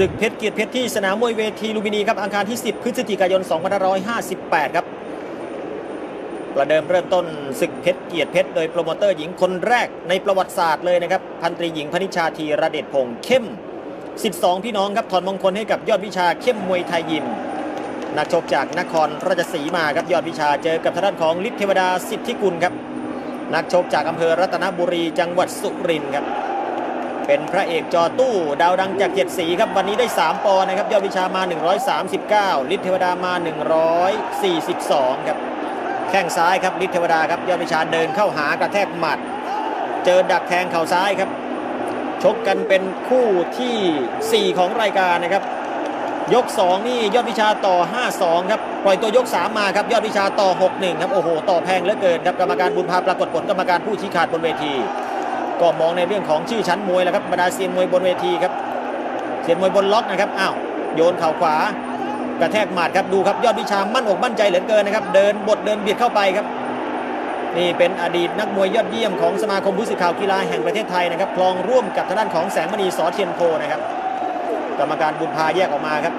ศึกเพชรเกียรติเพชรที่สนามมวยเวทีลุมพินีครับอังคารที่ 10 พฤศจิกายน 2558 ครับ ประเดิมเริ่มต้นศึกเพชรเกียรติเพชรโดยโปรโมเตอร์หญิงคนแรกในประวัติศาสตร์เลยนะครับพันตรีหญิงพนิชาธีระเดชพงษ์เข้ม 12 พี่น้องครับถอนมงคลให้กับยอดวิชาเข้มมวยไทยยิมนักชกจากนครราชสีมาครับยอดวิชาเจอกับทางด้านของฤทธิเทวดาสิทธิกุลครับนักชกจากอำเภอรัตนบุรีจังหวัดสุรินทร์ครับ เป็นพระเอกจอตู้ดาวดังจากเจ็ดสีครับวันนี้ได้ 3 ปอนะครับยอดวิชามา 139ฤทธิเทวดามา 142 ครับแข้งซ้ายครับฤทธิเทวดาครับยอดวิชาเดินเข้าหากระแทกหมัด เจอดักแทงเข่าซ้ายครับ ชกกันเป็นคู่ทีสี่ 4 ของรายการนะครับ ยก 2 นี่ยอดวิชาต่อ 5-2 ครับปล่อยตัวยก 3 มาครับยอดวิชาต่อ 6-1 ครับโอ้โหต่อแพงเหลือเกินครับกรรมการบุญพาปรากฏผลกรรมการผู้ชี้ขาดบนเวที ก็มองในเรื่องของชื่อชั้นมวยแล้วครับบรรดาเซียนมวยบนเวทีครับเซียนมวยบนล็อกนะครับอ้าวโยนเข่าขวากระแทกหมัดครับดูครับยอดวิชามั่นอกมั่นใจเหลือเกินนะครับเดินบทเดินเบียดเข้าไปครับ นี่เป็นอดีตนักมวยยอดเยี่ยมของสมาคมผู้สื่อข่าวกีฬาแห่งประเทศไทยนะครับคลองร่วมกับทางด้านของแสงมณีสอเทียนโพนะครับกรรมการบุญพาแยกออกมาครับ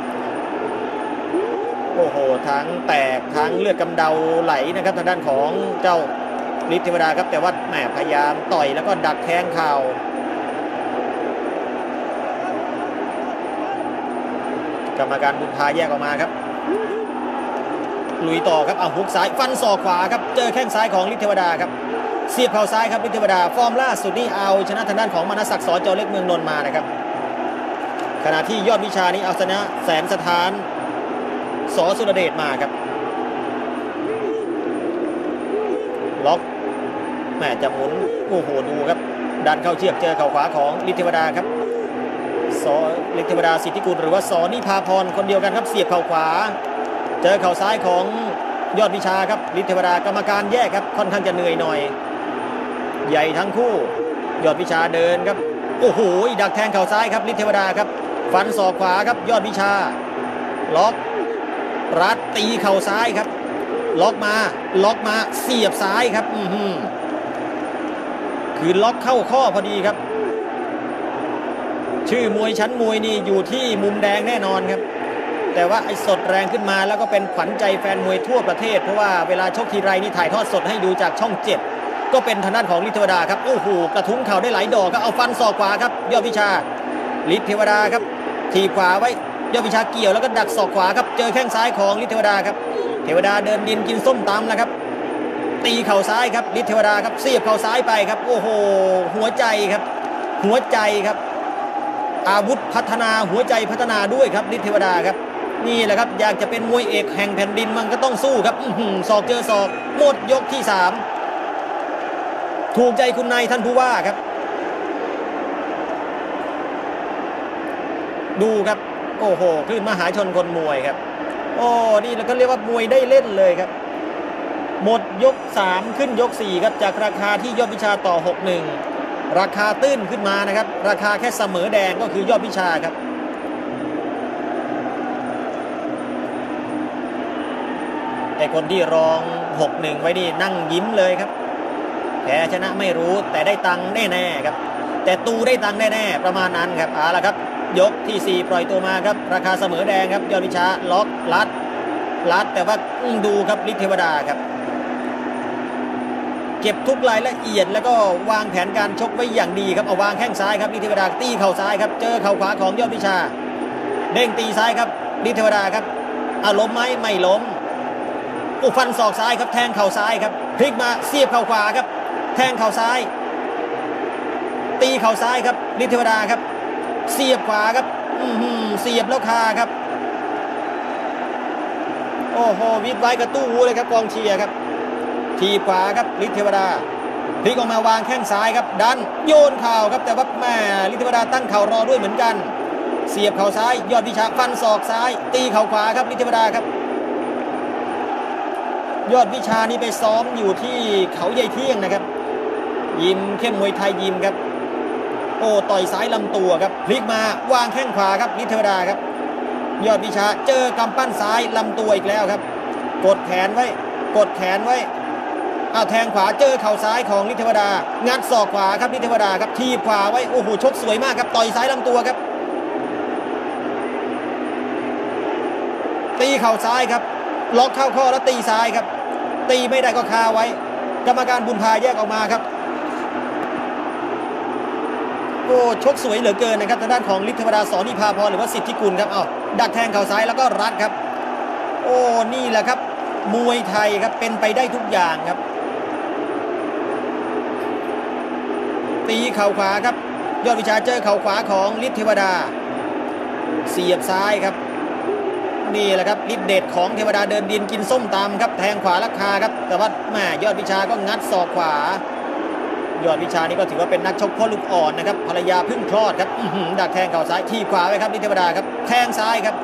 โอ้โหทั้งแตกทั้งเลือดกำเดาไหลนะครับทางด้านของเจ้า ฤทธิเทวดาครับแต่ว่าแหมพยายามต่อยแล้วก็ดักแทงเข่ากรรมการบุญพาแยกออกมาครับลุยต่อครับเอาฮุกซ้ายฟันศอกขวาครับเจอแข้งซ้ายของฤทธิเทวดาครับเสียบเข่าซ้ายครับฤทธิเทวดา ฟอร์มล่าสุดนี่เอาชนะทางด้านของมนศักดิ์สอจอเล็กเมืองนนท์มานะครับ ขณะที่ยอดวิชานี้เอาชนะแสนสถานสอสุรเดชมาครับ ล็อก แม่จะหมุนโอ้โหดูครับ ดันเข้าเชือกเจอเข่าขวาของฤทธิเทวดาครับสอฤทธิเทวดาสิทธิกุลหรือว่าสอนิพาพรคนเดียวกันครับเสียบเข่าขวา เจอเข่าซ้ายของยอดวิชาครับฤทธิเทวดากรรมการแยกครับค่อนข้างจะเหนื่อยหน่อย ใหญ่ทั้งคู่ ยอดวิชาเดินครับโอ้โหดักแทงเข่าซ้ายครับฤทธิเทวดาครับ ฟันศอกขวาครับยอดวิชา ล็อกรัดตีเข่าซ้ายครับ ล็อกมา ล็อกมาเสียบซ้ายครับ อือหือ คือล็อกเข้าข้อพอดีครับ ชื่อมวยชั้นมวยนี่อยู่ที่มุมแดงแน่นอนครับ แต่ว่าไอ้สดแรงขึ้นมาแล้วก็เป็นขวัญใจแฟนมวยทั่วประเทศ เพราะว่าเวลาชกทีไรนี่ถ่ายทอดสดให้ดูจากช่องเจ็ดก็เป็นทางด้านของฤทธิเทวดาครับโอ้โหกระทุ้งเข่าได้หลายดอกครับเอาฟันศอกขวาครับยอดวิชาฤทเทวดาครับทีขวาไว้ยอดวิชาเกี่ยวแล้วก็ดักศอกขวาครับเจอแข้งซ้ายของฤทธิเทวดาครับเทวดาเดินดินกินส้มตำแล้วครับ ตีเข่าซ้ายครับฤทธิเทวดาครับเสียบเข่าซ้ายไปครับ โอ้โห หัวใจครับ หัวใจครับ อาวุธพัฒนาหัวใจพัฒนาด้วยครับฤทธิเทวดาครับ นี่แหละครับอยากจะเป็นมวยเอกแห่งแผ่นดินมันก็ต้องสู้ครับอื้อหือศอกเจอศอกหมดยกที่สามถูกใจคุณนายท่านผู้ว่าครับ ดูครับ โอ้โหคลื่นมหาชนคนมวยครับ โอ้นี่เราก็เรียกว่ามวยได้เล่นเลยครับ หมดยก 3 ขึ้นยก 4 ครับ จากราคาที่ยอดวิชาต่อ 61 ราคาตื้นขึ้นมานะครับ ราคาแค่เสมอแดงก็คือยอดวิชาครับไอคนที่รอง 6-1 ไว้นี่นั่งยิ้มเลยครับแพ้ชนะไม่รู้แต่ได้ตังค์แน่ๆครับ แต่ตูได้ตังค์แน่ๆประมาณนั้นครับเอาละครับ ยกที่ 4 ปล่อยตัวมาครับ ราคาเสมอแดงครับยอดวิชาล็อกลัดลัดแต่ว่าดูครับฤทธิเทวดาครับ เก็บทุกรายละเอียด แล้วก็วางแผนการชกไว้อย่างดีครับเอาวางแข้งซ้ายครับฤทธิเทวดาตีเข่าซ้ายครับเจอเข่าขวาของยอดวิชา เด้งตีซ้ายครับฤทธิเทวดาครับอาล้มไหมไม่ล้มอุฟันศอกซ้ายครับแทงเข่าซ้ายครับพลิกมาเสียบเข่าขวาครับ แทงเข่าซ้าย ตีเข่าซ้ายครับฤทธิเทวดาครับ เสียบขวาครับอืเสียบแล้วคาครับ โอ้โหวิดไว้กระตู้เลยครับกองเชียร์ครับ ทีขวาครับฤทธิเทวดาพลิกออกมาวางแข้งซ้ายครับดันโยนเข่าครับแต่ว่าแม่ฤทธิเทวดาตั้งเข่ารอด้วยเหมือนกัน เสียบเข่าซ้าย ยอดวิชาฟันศอกซ้าย ตีเข่าขวาครับฤทธิเทวดาครับ ยอดวิชานี่ไปซ้อมอยู่ที่เขาใหญ่เที่ยงนะครับ ยิมเข้มมวยไทยยิมครับ โอ้ต่อยซ้ายลำตัวครับพลิกมาวางแข้งขวาครับฤทธิเทวดาครับ ยอดวิชาเจอกำปั้นซ้ายลำตัวอีกแล้วครับ กดแขนไว้ กดแขนไว้ อาแทงขวาเจอเข่าซ้ายของฤทธิเทวดา งัดศอกขวาครับฤทธิเทวดาครับทีบขวาไว้โอ้โหชกสวยมากครับต่อยซ้ายลำตัวครับ ตีเข่าซ้ายครับล็อกเข้าข้อแล้วตีซ้ายครับ ตีไม่ได้ก็คาไว้ กรรมการบุญพาแยกออกมาครับโอ้ชกสวยเหลือเกินนะครับทางด้านของฤทธิเทวดาสอนิพาพรหรือว่าสิทธิกุลครับเอาดักแทงเข่าซ้ายแล้วก็รัดครับ โอ้นี่แหละครับ มวยไทยครับเป็นไปได้ทุกอย่างครับ ตีเข่าขวาครับ ยอดวิชาเจอเข่าขวาของฤทธิเทวดา เสียบซ้ายครับ นี่แหละครับฤทธิเดชของเทวดาเดินดินกินส้มตำครับแทงขวาราคาครับแต่ว่าแม่ยอดวิชาก็งัดศอกขวายอดวิชานี่ก็ถือว่าเป็นนักชกพ่อลูกอ่อนนะครับภรรยาพึ่งคลอดครับดักแทงเข่าซ้ายทีบขวาไว้ครับฤทธิเทวดาครับแทงซ้ายครับ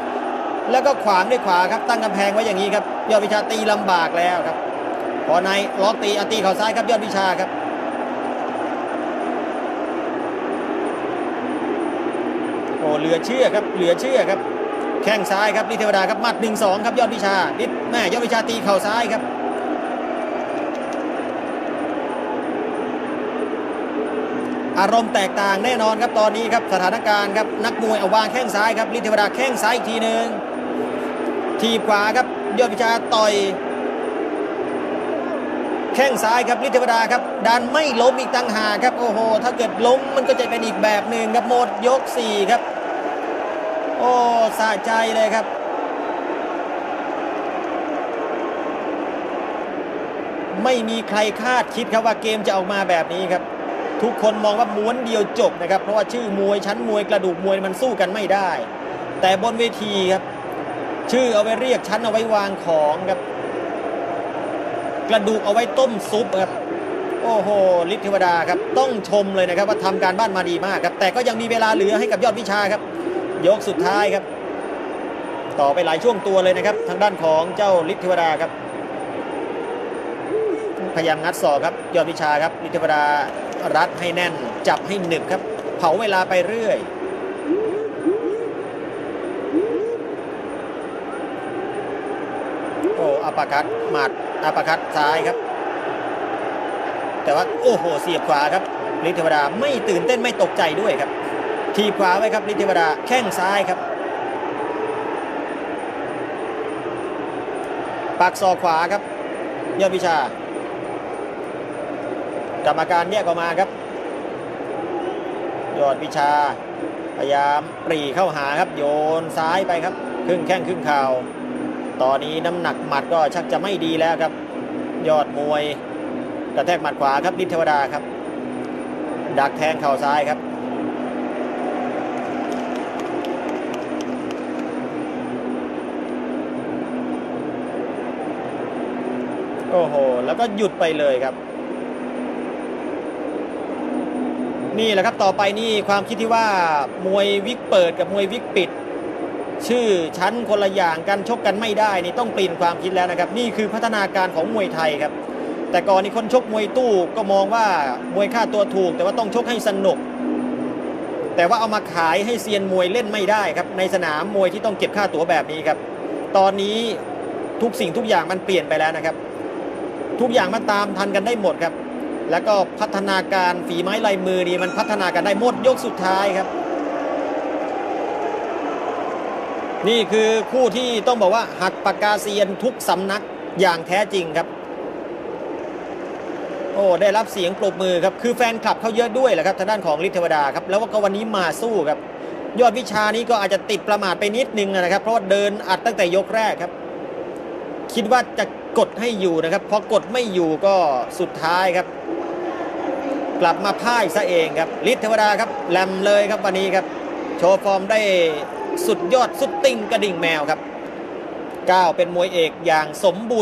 แล้วก็ขวางด้วยขวาครับตั้งกำแพงไว้อย่างนี้ครับยอดวิชาตีลำบากแล้วครับพอในล็อกตีอตีเข่าซ้ายครับยอดวิชาครับ โอ้เหลือเชื่อครับเหลือเชื่อครับ แข้งซ้ายครับฤทธิเทวดาครับหมัดหนึ่งสองครับยอดวิชาฤทธิ์แม่ยอดวิชาตีเข่าซ้ายครับอารมณ์แตกต่างแน่นอนครับตอนนี้ครับสถานการณ์ครับนักมวยเอาวางแข้งซ้ายครับฤทธิเทวดาแข้งซ้ายอีกทีหนึ่งทีบขวาครับยอดวิชาต่อย แข้งซ้ายครับฤทธิเทวดาครับดันไม่ล้มอีกตั้งหากครับโอ้โห ถ้าเกิดล้มมันก็จะเป็นอีกแบบหนึ่งครับหมดยกสี่ครับ โอ้สะใจเลยครับไม่มีใครคาดคิดครับว่าเกมจะออกมาแบบนี้ครับ ทุกคนมองว่าม้วนเดียวจบนะครับ เพราะว่าชื่อมวยชั้นมวยกระดูกมวยมันสู้กันไม่ได้ แต่บนเวทีครับ ชื่อเอาไว้เรียกชั้นเอาไว้วางของครับ กระดูกเอาไว้ต้มซุปครับโอ้โหฤทธิเทวดาครับต้องชมเลยนะครับว่าทำการบ้านมาดีมากครับแต่ก็ยังมีเวลาเหลือให้กับยอดวิชาครับ ยกสุดท้ายครับ ต่อไปหลายช่วงตัวเลยนะครับ ทางด้านของเจ้าฤทธิเทวดาครับ พยายามงัดศอกครับ ยอดวิชาครับฤทธิเทวดารัดให้แน่น จับให้หนึบครับ เผาเวลาไปเรื่อย โอ้อัปคัดหมัดอัปเปอร์คัดซ้ายครับ แต่ว่าโอ้โหเสียบขวาครับฤทธิเทวดาไม่ตื่นเต้นไม่ตกใจด้วยครับ ทีขวาไว้ครับฤทธิเทวดาแข้งซ้ายครับปักศอกขวาครับยอดวิชากรรมการแยกออกมาครับ ยอดวิชา พยายามปรีเข้าหาครับ โยนซ้ายไปครับ ครึ่งแข้งครึ่งเข่า ตอนนี้น้ำหนักหมัดก็ชักจะไม่ดีแล้วครับ ยอดมวยกระแทกหมัดขวาครับฤทเทวดาครับ ดักแทงเข่าซ้ายครับโอ้โห แล้วก็หยุดไปเลยครับ นี่แหละครับต่อไปนี่ความคิดที่ว่ามวยวิกเปิดกับมวยวิกปิด ชื่อชั้นคนละอย่างกันชกกันไม่ได้นี่ต้องเปลี่ยนความคิดแล้วนะครับ นี่คือพัฒนาการของมวยไทยครับ แต่ก่อนนี้คนชกมวยตู้ก็มองว่ามวยค่าตัวถูก แต่ว่าต้องชกให้สนุก แต่ว่าเอามาขายให้เซียนมวยเล่นไม่ได้ครับ ในสนามมวยที่ต้องเก็บค่าตั๋วแบบนี้ครับ ตอนนี้ทุกสิ่งทุกอย่างมันเปลี่ยนไปแล้วนะครับ ทุกอย่างมันตามทันกันได้หมดครับ แล้วก็พัฒนาการฝีไม้ลายมือนี่มันพัฒนากันได้หมดยกสุดท้ายครับ นี่คือคู่ที่ต้องบอกว่าหักปากกาเซียนทุกสำนักอย่างแท้จริงครับ โอ้ได้รับเสียงปรบมือครับคือแฟนคลับเขาเยอะด้วยแหละครับทางด้านของฤทธิเทวดาครับแล้วก็วันนี้มาสู้ครับ ยอดวิชานี้ก็อาจจะติดประมาทไปนิดนึงนะครับ เพราะว่าเดินอัดตั้งแต่ยกแรกครับ คิดว่าจะกดให้อยู่นะครับพอกดไม่อยู่ก็สุดท้ายครับ กลับมาพ่ายซะเองครับฤทธิเทวดาครับแลมเลยครับวันนี้ครับ โชว์ฟอร์มได้ สุดยอดสุดติ่งกระดิ่งแมวครับก้าวเป็นมวยเอกอย่างสมบูรณ์